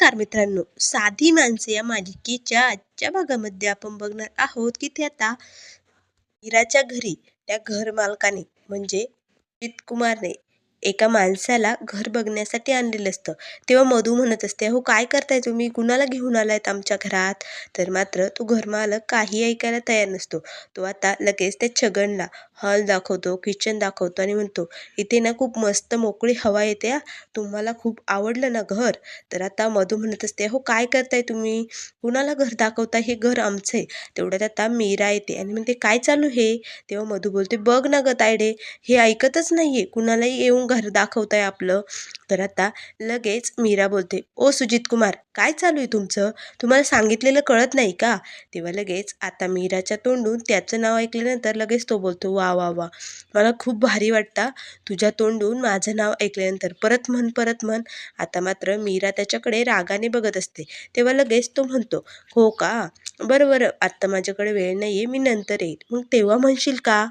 नमस्कार मित्रांनो. साधी माणसे या मालिकेच्या आजच्या भागामध्ये आपण बघणार आहोत की ते आता हिराच्या घरी त्या घर मालकाने म्हणजे अजित कुमारने एका माणसाला घर बघण्यासाठी आणलेलं असतं. तेव्हा मधू म्हणत असते हो काय करताय तुम्ही? कुणाला घेऊन आलायत आमच्या घरात? तर मात्र तो घरमालक काही ऐकायला तयार नसतो. तो आता लगेच त्या छगनला हॉल दाखवतो किचन दाखवतो आणि म्हणतो इथे ना खूप मस्त मोकळी हवा येते हा. तुम्हाला खूप आवडलं ना घर? तर आता मधू म्हणत असते हो काय करताय तुम्ही? कुणाला घर दाखवता? हे घर आमचं आहे. तेवढ्यात आता मीरा येते आणि म्हणते काय चालू हे? तेव्हा मधू बोलते बघ ना ग तायडे हे ऐकतच नाही आहे कुणालाही येऊन घर दाखवताय आपलं. तर आता लगेच मीरा बोलते ओ सुजित कुमार काय चालू आहे तुमचं? तुम्हाला सांगितलेलं कळत नाही का? तेव्हा लगेच आता मीराच्या तोंडून त्याचं नाव ऐकल्यानंतर लगेच तो बोलतो वा वा वा मला खूप भारी वाटता. तुझ्या तोंडून माझं नाव ऐकल्यानंतर परत म्हण परत म्हण. आता मात्र मीरा त्याच्याकडे रागाने बघत असते. तेव्हा लगेच तो म्हणतो हो का? बरं बरं आत्ता माझ्याकडे वेळ नाही आहे मी नंतर येईल. मग तेव्हा म्हणशील का?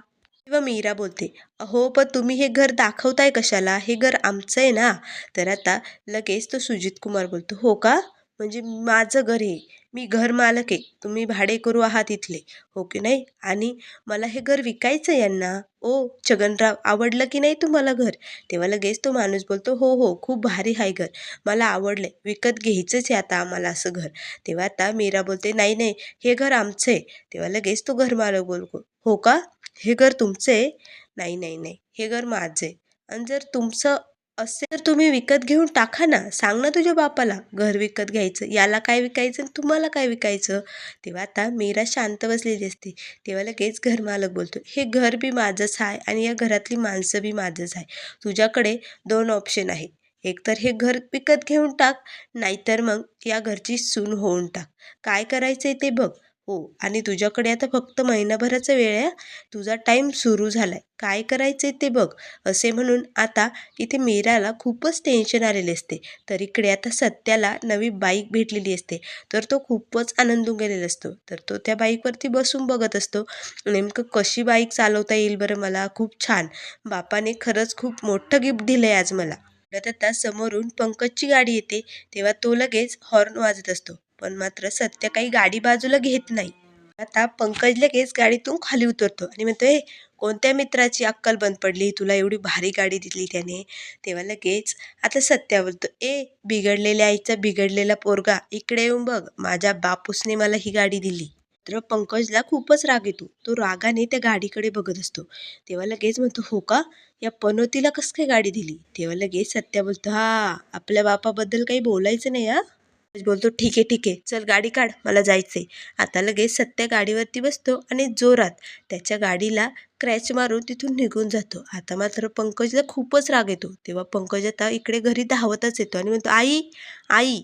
तेव्हा मीरा बोलते अहो पण तुम्ही हे घर दाखवताय कशाला? हे घर आमचं आहे ना. तर आता लगेच तो सुजित कुमार बोलतो हो का? म्हणजे माझं घर आहे. मी घर मालक आहे. तुम्ही भाडे करू आहात इथले. हो की नाही? आणि मला हे घर विकायचं आहे यांना. ओ छगनराव आवडलं की नाही तुम्हाला घर? तेव्हा लगेच तो माणूस बोलतो हो हो खूप भारी आहे घर. मला आवडलं विकत घ्यायचंच आहे आता आम्हाला असं घर. तेव्हा आता मीरा बोलते नाही नाही हे घर आमचं आहे. तेव्हा लगेच तो घर मालक बोलतो हो का? हे घर तुमचं? आहे नाही नाही नाही. हे घर माझं. आहे आणि जर तुमचं असे तर तुम्ही विकत घेऊन टाका ना. सांग ना तुझ्या बापाला घर विकत घ्यायचं. याला काय विकायचं आणि तुम्हाला काय विकायचं? तेव्हा आता मीरा शांत बसलेली असते. तेव्हा लगेच घरमालक बोलतो हे घर बी माझंच आहे आणि या घरातली माणसं बी माझंच आहे तुझ्याकडे दोन ऑप्शन आहे एकतर हे घर विकत घेऊन टाक नाहीतर मग या घरची सून होऊन टाक. काय करायचं आहे ते बघ. हो आणि तुझ्याकडे आता फक्त महिनाभराचा वेळ आहे तुझा टाईम सुरू झाला आहे काय करायचं आहे ते बघ. असे म्हणून आता इथे मीराला खूपच टेन्शन आलेले असते. तर इकडे आता सत्याला नवी बाईक भेटलेली असते. तर तो खूपच आनंदून गेलेला असतो. तर तो त्या बाईकवरती बसून बघत असतो. नेमकं कशी बाईक चालवता येईल बरं मला? खूप छान. बापाने खरंच खूप मोठं गिफ्ट दिलं आहे आज मला. तर आता समोरून पंकजची गाडी येते. तेव्हा तो लगेच हॉर्न वाजत असतो. पण मात्र सत्य काही गाडी बाजूला घेत नाही. आता पंकज लगेच गाडीतून खाली उतरतो आणि म्हणतो हे कोणत्या मित्राची अक्कल बंद पडली? तुला एवढी भारी गाडी दिली त्याने. तेव्हा लगेच आता सत्या बोलतो ए बिघडलेल्या आईचा बिघडलेला पोरगा इकडे येऊन बघ. माझ्या बापूसने मला ही गाडी दिली. तर पंकजला खूपच राग येतो. तो रागाने त्या गाडीकडे बघत असतो. तेव्हा लगेच म्हणतो हो का? या पनोतीला कसं काय गाडी दिली? तेव्हा लगेच सत्या बोलतो हा आपल्या बापाबद्दल काही बोलायचं नाही हा? बोलतो ठीक आहे ठीक आहे चल गाडी काढ मला जायचंय. आता लगेच सत्या गाडीवरती बसतो आणि जोरात त्याच्या गाडीला क्रॅच मारून तिथून निघून जातो. आता मात्र पंकजला खूपच राग येतो. तेव्हा पंकज आता इकडे घरी धावतच येतो आणि म्हणतो आई आई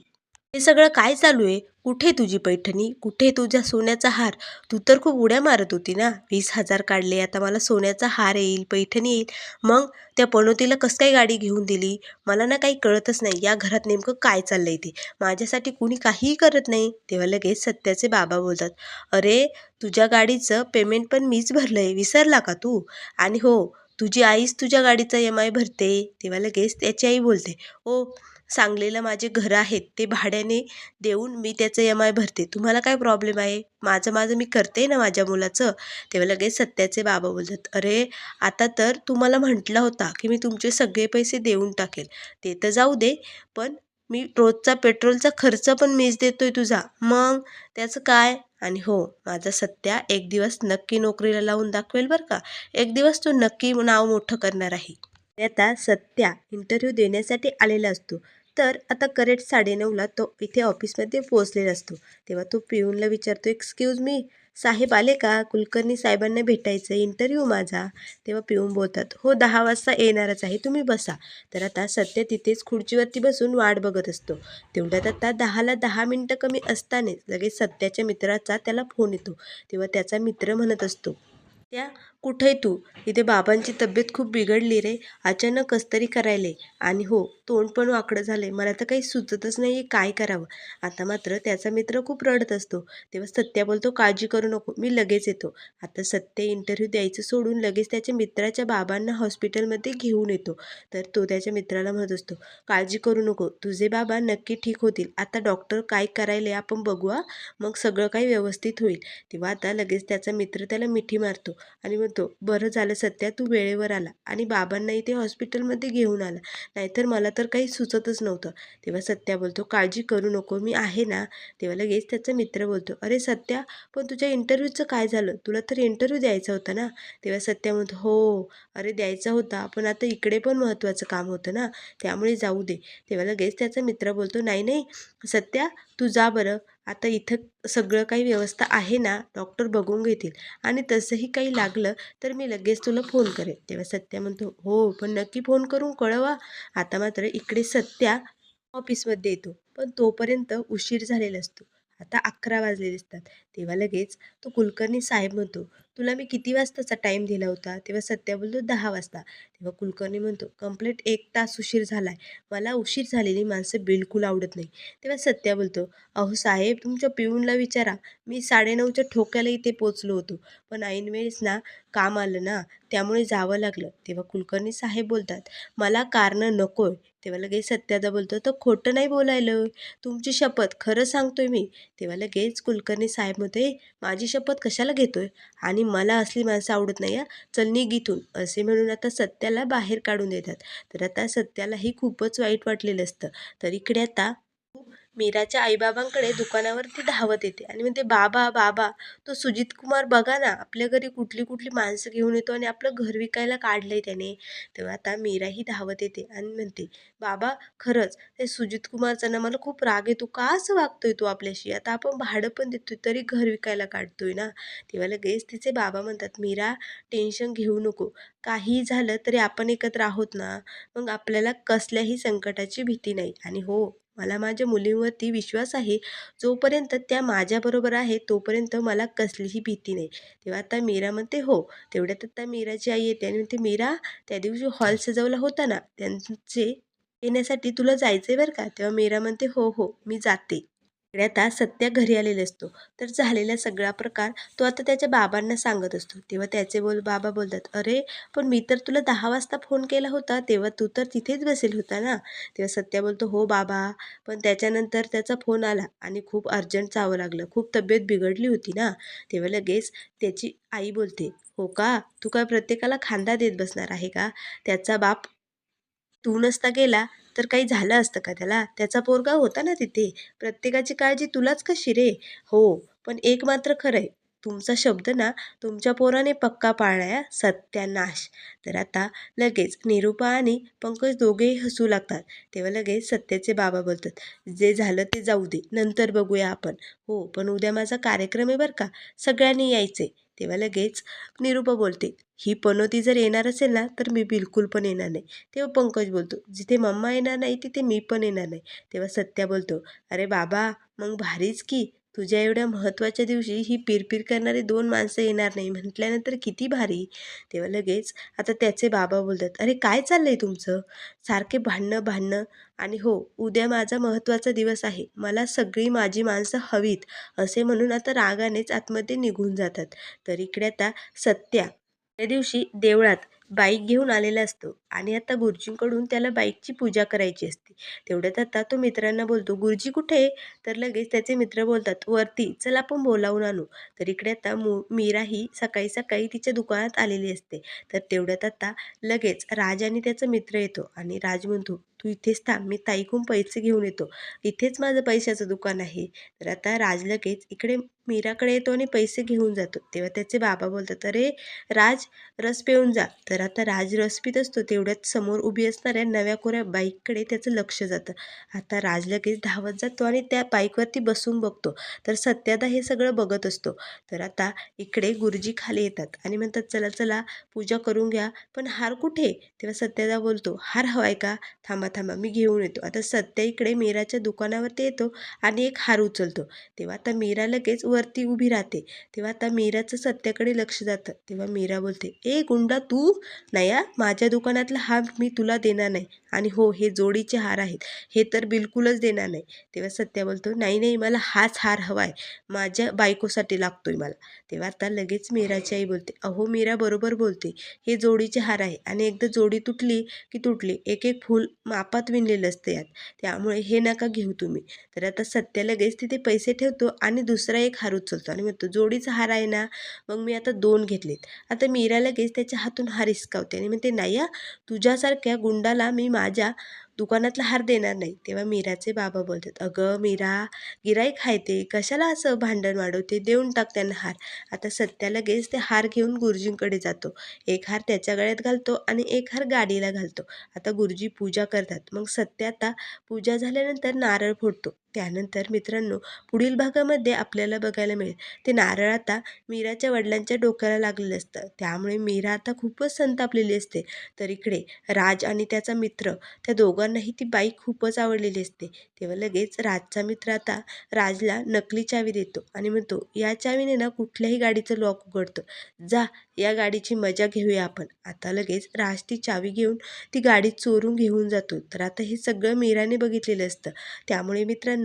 हे सगळं काय चालू आहे? कुठे तुझी पैठणी? कुठे तुझ्या सोन्याचा हार? तू तर खूप उड्या मारत होती ना? वीस हजार काढले आता मला सोन्याचा हार येईल पैठणी येईल. मग त्या पणोतीला कसं काय गाडी घेऊन दिली? मला ना काही कळतच नाही या घरात नेमकं काय चाललंय ते? माझ्यासाठी कुणी काहीही करत नाही? तेव्हा लगेच सत्याचे बाबा बोलतात अरे तुझ्या गाडीचं पेमेंट पण मीच भरलंय विसरला का तू? आणि हो तुझी आईच तुझ्या गाडीचा एम आय भरते. तेव्हा लगेच त्याची आई बोलते ओ सांगलीला माझे घरं आहेत ते भाड्याने देऊन मी त्याचं एम आय भरते. तुम्हाला काय प्रॉब्लेम आहे? माझं माझं मी करते ना माझ्या मुलाचं? तेव्हा लगेच सत्याचे बाबा बोलतात अरे आता तर तुम्हाला म्हटला होता की मी तुमचे सगळे पैसे देऊन टाकेल. ते तर जाऊ दे पण मी रोजचा पेट्रोलचा खर्च पण मीच देतोय तुझा. मग त्याचं काय? आणि हो माझा सत्या एक दिवस नक्की नोकरीला लावून दाखवेल बरं का? एक दिवस तो नक्की नाव मोठं करणार आहे. आता सत्या इंटरव्ह्यू देण्यासाठी आलेला असतो. तर आता करेक्ट साडेनऊला तो इथे ऑफिसमध्ये पोहोचलेला असतो. तेव्हा तो पिऊनला विचारतो एक्सक्यूज मी साहेब आले का? कुलकर्णी साहेबांना भेटायचं इंटरव्ह्यू माझा. तेव्हा पिऊन बोलतात हो दहा वाजता येणारच आहे तुम्ही बसा. तर आता सत्य तिथेच खुर्चीवरती बसून वाट बघत असतो. तेवढ्यात आता दहाला दहा मिनटं कमी असतानाच लगेच सत्याच्या मित्राचा त्याला फोन येतो. तेव्हा त्याचा मित्र म्हणत असतो त्या कुठे तू? इथे बाबांची तब्येत खूप बिघडली रे. अचानक कस तरी करायले. आणि हो तोंड पण वाकडं झालंय. मला तर काही सुचतच नाही काय करावं. आता मात्र त्याचा मित्र खूप रडत असतो. तेव्हा सत्या बोलतो काळजी करू नको. मी लगेच येतो. आता सत्य इंटरव्ह्यू द्यायचं सोडून लगेच त्याच्या मित्राच्या बाबांना हॉस्पिटलमध्ये घेऊन येतो. तर तो त्याच्या मित्राला म्हणत असतो काळजी करू नको. तुझे बाबा नक्की ठीक होतील. आता डॉक्टर काय करायले आपण बघूया मग सगळं काही व्यवस्थित होईल. तेव्हा आता लगेच त्याचा मित्र त्याला मिठी मारतो. आणि म्हणतो बरं झालं सत्या तू वेळेवर आला आणि बाबांनाही ते हॉस्पिटलमध्ये घेऊन आला. नाहीतर मला तर काही सुचतच नव्हतं. तेव्हा सत्या बोलतो काळजी करू नको मी आहे ना? तेव्हा लगेच त्याचा मित्र बोलतो अरे सत्या पण तुझ्या इंटरव्ह्यूचं काय झालं? तुला तर इंटरव्ह्यू द्यायचा होता ना? तेव्हा सत्या म्हणतो हो अरे द्यायचा होता पण आता इकडे पण महत्त्वाचं काम होतं ना त्यामुळे जाऊ दे. तेव्हा लगेच त्याचा मित्र बोलतो नाही नाही सत्या तू जा बरं. आता इथं सगळं काही व्यवस्था आहे ना डॉक्टर बघून घेतील. आणि तसंही काही लागलं तर मी लगेच तुला फोन करेन तेव्हा सत्या म्हणतो हो पण नक्की फोन करून कळवा. आता मात्र इकडे सत्या ऑफिसमध्ये येतो. पण तोपर्यंत उशीर झालेला असतो. आता अकरा वाजलेले असतात. तेव्हा लगेच तो कुलकर्णी साहेब म्हणतो तुला मी किती वाजताचा टाईम दिला होता? तेव्हा सत्या बोलतो दहा वाजता. तेव्हा कुलकर्णी म्हणतो कंप्लीट एक तास उशीर झाला आहे मला उशीर झालेली माणसं बिलकुल आवडत नाही. तेव्हा सत्या बोलतो अहो साहेब तुमच्या पिऊनला विचारा. मी साडेनऊच्या ठोक्याला इथे पोचलो होतो. पण ऐन वेळेस ना काम आलं ना त्यामुळे जावं लागलं. तेव्हा कुलकर्णी साहेब बोलतात मला कारणं नकोय. तेव्हा लगेच सत्यादा बोलतो तर खोटं नाही बोलायलं तुमची शपथ खरं सांगतोय मी. तेव्हा लगेच कुलकर्णी साहेब म्हणते माझी शपथ कशाला घेतोय? आणि मला असली माणसं आवडत नाही या चल निघ इथून. असे म्हणून आता सत्याला बाहेर काढून देतात. तर आता सत्यालाही खूपच वाईट वाटलेलं असतं. तर इकडे आता मीराच्या आईबाबांकडे दुकानावरती धावत येते. आणि म्हणते बाबा बाबा तो सुजित कुमार बघा ना आपल्या घरी कुठली कुठली माणसं घेऊन येतो आणि आपलं घर विकायला काढलं आहे त्याने. तेव्हा आता मीराही धावत येते आणि म्हणते बाबा खरंच ते सुजित कुमारचा ना मला खूप राग येतो. का असं वागतोय तो आपल्याशी? आता आपण भाडं पण देतोय तरी घर विकायला काढतोय ना. तेव्हा लगेच तिचे बाबा म्हणतात मीरा टेन्शन घेऊ नको. काही झालं तरी आपण एकत्र आहोत ना. मग आपल्याला कसल्याही संकटाची भीती नाही. आणि हो मला माझ्या मुलींवरती विश्वास आहे. जोपर्यंत त्या माझ्याबरोबर आहे तोपर्यंत मला कसलीही भीती नाही. तेव्हा आता मीरा म्हणते हो तेवढ्यात आता मीराची आई येते. आणि म्हणते मीरा त्या दिवशी हॉल सजवला होता ना त्यांचे येण्यासाठी तुला जायचं आहे बरं का? तेव्हा मीरा म्हणते हो हो मी जाते. इकडे आता सत्या घरी आलेला असतो. तर झालेला सगळा प्रकार तो आता त्याच्या बाबांना सांगत असतो. तेव्हा त्याचे बोल बाबा बोलतात अरे पण मी तर तुला दहा वाजता फोन केला होता तेव्हा तू तर तिथेच बसेल होता ना? तेव्हा सत्या बोलतो हो बाबा. पण त्याच्यानंतर त्याचा फोन आला आणि खूप अर्जंट जावं लागलं. खूप तब्येत बिघडली होती ना? तेव्हा लगेच त्याची आई बोलते हो का? तू काय प्रत्येकाला खांदा देत बसणार आहे का? त्याचा बाप तू नसता गेला तर काही झालं असतं का त्याला? त्याचा पोरगा होता ना तिथे. प्रत्येकाची काळजी तुलाच कशी रे? हो पण एक मात्र खरं आहे. तुमचा शब्द ना तुमच्या पोराने पक्का पाळलाय सत्यानाश. तर आता लगेच निरूपा आणि पंकज दोघेही हसू लागतात. तेव्हा लगेच सत्याचे बाबा बोलतात जे झालं ते जाऊ दे नंतर बघूया आपण. हो पण उद्या माझा कार्यक्रम आहे बरं का? सगळ्यांनी यायचे तेव्हा लगेच निरूपा बोलते ही पनोती जर येणार असेल ना तर मी बिलकुल पण येणार नाही. तेव्हा पंकज बोलतो जिथे मम्मा येणार नाही तिथे मी पण येणार नाही. तेव्हा सत्या बोलतो अरे बाबा मग भारीच की तुझ्या एवढ्या महत्त्वाच्या दिवशी ही पिरपिर करणारी दोन माणसं येणार नाही. म्हटल्यानंतर किती भारी. तेव्हा लगेच आता त्याचे बाबा बोलतात अरे काय चाललं आहे तुमचं? सारखे भांडणं भांडणं. आणि हो उद्या माझा महत्त्वाचा दिवस आहे. मला सगळी माझी माणसं हवीत असे म्हणून आता रागानेच आतमध्ये निघून जातात. तर इकडे आता सत्या. त्या दिवशी देवळात बाईक घेऊन आलेला असतो आणि आता गुरुजींकडून त्याला बाईकची पूजा करायची असते. तेवढ्यात आता तो मित्रांना बोलतो गुरुजी कुठे तर लगेच त्याचे मित्र बोलतात वरती चल आपण बोलावून आणू. तर इकडे आता मु मीरा ही सकाळी सकाळी तिच्या दुकानात आलेली असते. तर तेवढ्यात आता लगेच राज आणि त्याचा मित्र येतो आणि राज म्हणतो तू इथेच थांब मी ताईकून पैसे घेऊन येतो. इथेच माझं पैशाचं दुकान आहे. तर आता राज लगेच इकडे मीराकडे येतो आणि पैसे घेऊन जातो. तेव्हा त्याचे बाबा बोलतात अरे राज रस पिऊन जा. तर आता राज रस पित असतो तेवढ्यात समोर उभी असणाऱ्या नव्या कोऱ्या बाईककडे त्याचं लक्ष जातं. आता राज लगेच धावत जातो आणि त्या बाईकवरती बसून बघतो. तर सत्यादा हे सगळं बघत असतो. तर आता इकडे गुरुजी खाली येतात आणि म्हणतात चला चला पूजा करून घ्या पण हार कुठे? तेव्हा सत्यादा बोलतो हार हवाय का? थांबा थांबा मी घेऊन येतो. आता सत्या इकडे मीराच्या दुकानावरती येतो आणि एक हार उचलतो. तेव्हा आता मीरा लगेच वरती उभी राहते. तेव्हा आता मीराचं सत्याकडे लक्ष जातं. तेव्हा मीरा बोलते ए गुंडा तू नाही माझ्या दुकानातला हार मी तुला देणार नाही. आणि हो हे जोडीचे हार आहेत. हे तर बिलकुलच देणार नाही. तेव्हा सत्या बोलतो नाही नाही मला हाच हार हवा आहे माझ्या बायकोसाठी लागतोय मला. तेव्हा आता लगेच मीराची आई बोलते अहो मीरा बरोबर बोलते. हे जोडीचे हार आहे. आणि एकदा जोडी तुटली की तुटली एक एक फूल मापात विणलेलं असतं यात. त्यामुळे हे नका घेऊ तुम्ही. तर आता सत्या लगेच तिथे पैसे ठेवतो आणि दुसरा एक हार उचलतो आणि म्हणतो जोडीचा हार आहे ना मग मी आता दोन घेतलेत. आता मीरा लगेच त्याच्या हातून हार हिसकावते आणि म्हणते नाही या तुझ्यासारख्या गुंडाला मी माझ्या दुकानातला हार देणार नाही. तेव्हा मीराचे बाबा बोलतात अगं मीरा गिराईक आहे ते कशाला असं भांडण वाढवते? देऊन टाक त्यांना हार. आता सत्या लगेच ते हार घेऊन गुरुजींकडे जातो. एक हार त्याच्या गळ्यात घालतो आणि एक हार गाडीला घालतो. आता गुरुजी पूजा करतात. मग सत्य आता पूजा झाल्यानंतर नारळ फोडतो. त्यानंतर मित्रांनो पुढील भागामध्ये आपल्याला बघायला मिळेल. ते नारळ आता मीराच्या वडिलांच्या डोक्याला लागलेलं असतं. त्यामुळे मीरा आता खूपच संतापलेली असते. तर इकडे राज आणि त्याचा मित्र त्या दोघांनाही ती बाईक खूपच आवडलेली असते. तेव्हा लगेच राजचा मित्र आता राजला नकली चावी देतो आणि म्हणतो या चावीने ना कुठल्याही गाडीचं लॉक उघडतं. जा या गाडीची मजा घेऊया आपण. आता लगेच राज ती चावी घेऊन ती गाडी चोरून घेऊन जातो. तर आता हे सगळं मीराने बघितलेलं असतं. त्यामुळे मित्रांनो